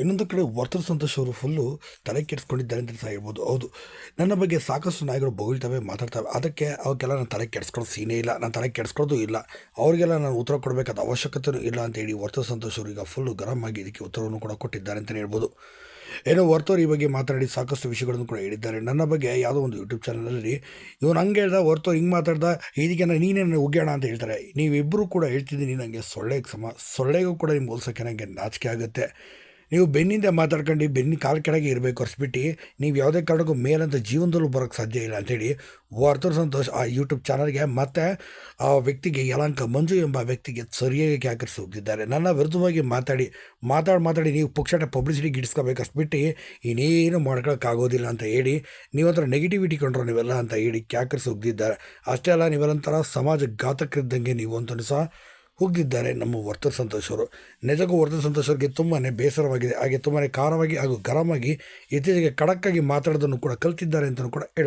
ಇನ್ನೊಂದು ಕಡೆ ವರ್ತನ ಸಂತೋಷ್ ಅವರು ಫುಲ್ಲು ತಲೆ ಕೆಡಿಸ್ಕೊಂಡಿದ್ದಾರೆ ಅಂತ ಸಹ ಹೇಳ್ಬೋದು. ಹೌದು. ನನ್ನ ಬಗ್ಗೆ ಸಾಕಷ್ಟು ನಾಯಿಗಳು ಬೊಗಳ್ತವೆ, ಮಾತಾಡ್ತವೆ. ಅದಕ್ಕೆ ಅವಕ್ಕೆಲ್ಲ ನಾನು ತಲೆ ಕೆಡಿಸ್ಕೊಳ್ಳೋ ಸೀನೇ ಇಲ್ಲ. ನಾನು ತಲೆ ಕೆಡಿಸ್ಕೊಳ್ಳೋದು ಇಲ್ಲ. ಅವರಿಗೆಲ್ಲ ನಾನು ಉತ್ತರ ಕೊಡಬೇಕಾದ ಅವಶ್ಯಕತೆಯೂ ಇಲ್ಲ ಅಂತ ಹೇಳಿ ವರ್ತೂರು ಸಂತೋಷ್ ಅವರು ಈಗ ಫುಲ್ಲು ಗರಂ ಆಗಿ ಇದಕ್ಕೆ ಉತ್ತರವನ್ನು ಕೂಡ ಕೊಟ್ಟಿದ್ದಾರೆ ಅಂತಲೇ ಹೇಳ್ಬೋದು. ಏನೋ ವರ್ತವ್ರು ಈ ಬಗ್ಗೆ ಮಾತಾಡಿ ಸಾಕಷ್ಟು ವಿಷಯಗಳನ್ನು ಕೂಡ ಹೇಳಿದ್ದಾರೆ. ನನ್ನ ಬಗ್ಗೆ ಯಾವುದೋ ಒಂದು ಯೂಟ್ಯೂಬ್ ಚಾನಲಲ್ಲಿ ಇವನು ಹಂಗೆ ಹೇಳ್ದ ಹೊರತು ಹಿಂಗೆ ಮಾತಾಡ್ದ ಇದಕ್ಕೆ ನೀನೇನು ಉಗ್ಗೋಣ ಅಂತ ಹೇಳ್ತಾರೆ. ನೀವಿಬ್ಬರೂ ಕೂಡ ಹೇಳ್ತಿದ್ದೀನಿ ನನಗೆ ಸೊಳ್ಳೆಗೆ ಸಮ, ಸೊಳ್ಳೆಗೂ ಕೂಡ ನಿಮ್ಗೆ ಹೋಲ್ಸೋಕ್ಕೆ ನನಗೆ ನಾಚಿಕೆ ಆಗುತ್ತೆ. ನೀವು ಬೆನ್ನಿಂದ ಮಾತಾಡ್ಕೊಂಡು ಬೆನ್ನಿ ಕಾಲು ಕೆಳಗೆ ಇರಬೇಕು ಹೊರಸ್ಬಿಟ್ಟು ನೀವು ಯಾವುದೇ ಕಾರಣಕ್ಕೂ ಮೇಲಂತ ಜೀವನದಲ್ಲೂ ಬರೋಕ್ಕೆ ಸಾಧ್ಯ ಇಲ್ಲ ಅಂಥೇಳಿ ವಾರ್ತರ್ ಸಂತೋಷ್ ಆ ಯೂಟ್ಯೂಬ್ ಚಾನಲ್ಗೆ ಮತ್ತು ಆ ವ್ಯಕ್ತಿಗೆ ಯಲಂಕ ಮಂಜು ಎಂಬ ವ್ಯಕ್ತಿಗೆ ಸರಿಯಾಗಿ ಕ್ಯಾಕರಿಸಿ ಹೋಗ್ತಿದ್ದಾರೆ ನನ್ನ ವಿರುದ್ಧವಾಗಿ ಮಾತಾಡಿ ಮಾತಾಡಿ ಮಾತಾಡಿ ನೀವು ಪುಕ್ಷಟ ಪಬ್ಲಿಸಿಟಿ ಗಿಡಿಸ್ಕೋಬೇಕು ಅಷ್ಟ್ಬಿಟ್ಟು ಇನ್ನೇನು ಮಾಡ್ಕೊಳಕ್ಕಾಗೋದಿಲ್ಲ ಅಂತ ಹೇಳಿ ನೀವಂತರ ನೆಗೆಟಿವಿಟಿ ಕಂಡ್ರು ನೀವೆಲ್ಲ ಅಂತ ಹೇಳಿ ಕ್ಯಾಕರಿಸಿ ಹೋಗ್ತಿದ್ದಾರೆ ಅಷ್ಟೇ ಅಲ್ಲ ನೀವೆಲ್ಲಂತರ ಸಮಾಜ ಘಾತಕ್ಕಿದ್ದಂಗೆ ನೀವು ಅಂತಲೂ ಸಹ ಹೋಗಿದ್ದಾರೆ ನಮ್ಮ ವರ್ತ ಸಂತೋಷವರು ನಿಜಕ್ಕೂ ವರ್ತ ಸಂತೋಷ್ ಅವರಿಗೆ ತುಂಬಾ ಬೇಸರವಾಗಿದೆ. ಹಾಗೆ ತುಂಬಾ ಖಾರವಾಗಿ ಹಾಗೂ ಗರಮಾಗಿ ಇತ್ತೀಚೆಗೆ ಖಡಕ್ಕಾಗಿ ಮಾತಾಡೋದನ್ನು ಕೂಡ ಕಲ್ತಿದ್ದಾರೆ ಅಂತಲೂ ಕೂಡ ಹೇಳ್ಬೋದು.